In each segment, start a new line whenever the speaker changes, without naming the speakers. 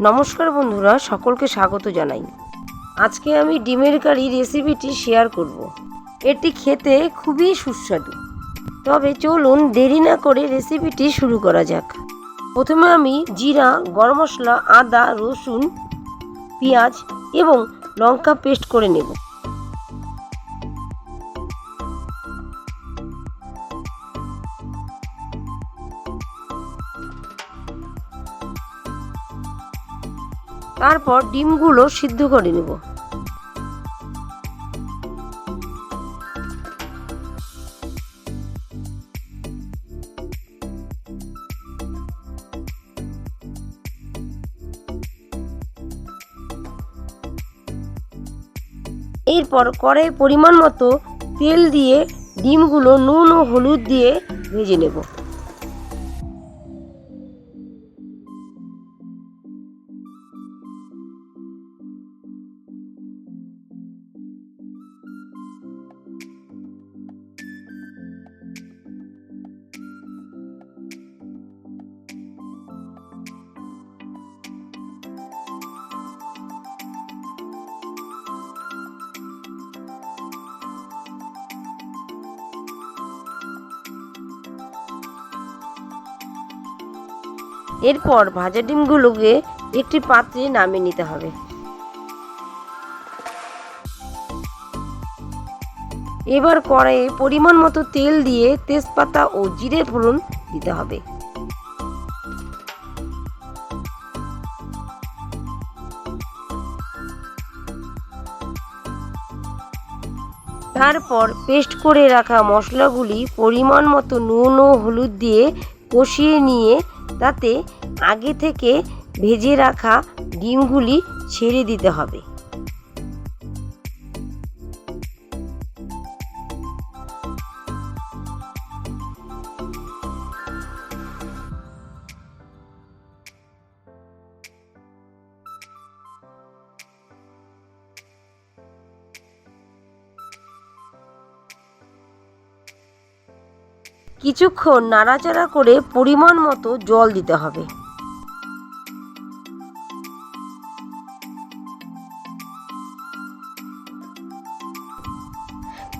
নমস্কার বন্ধুরা, সকলকে স্বাগত জানাই। আজকে আমি ডিমের কারি রেসিপিটি শেয়ার করব। এটি খেতে খুবই সুস্বাদু। তবে চলুন দেরি না করে রেসিপিটি শুরু করা যাক। প্রথমে আমি জিরা, গরম মশলা, আদা, রসুন, পেঁয়াজ এবং লঙ্কা পেস্ট করে নেব। তারপর ডিমগুলো সিদ্ধ করে নেব। এরপর কড়াই পরিমাণ মতো তেল দিয়ে ডিমগুলো নুন ও হলুদ দিয়ে ভেজে নেব। এরপর ভাজা ডিমগুলোকে একটি পাত্রে নামিয়ে নিতে হবে। এবার কড়াইয়ে পরিমাণ মতো তেল দিয়ে তেজপাতা ও জিরে ফোড়ন দিতে হবে। তারপর পেস্ট করে রাখা মশলাগুলি পরিমাণ মতো নুন ও হলুদ দিয়ে কষিয়ে নিয়ে তাতে আগে থেকে ভেজে রাখা ডিমগুলি ছেড়ে দিতে হবে। কিছুক্ষণ নাড়াচাড়া করে পরিমাণ মতো জল দিতে হবে।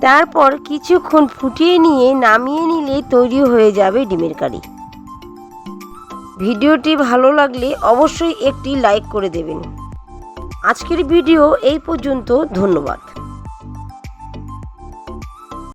তারপর কিছুক্ষণ ফুটিয়ে নিয়ে নামিয়ে নিলে তৈরি হয়ে যাবে ডিমের কারি। ভিডিওটি ভালো লাগলে অবশ্যই একটি লাইক করে দেবেন। আজকের ভিডিও এই পর্যন্ত, ধন্যবাদ।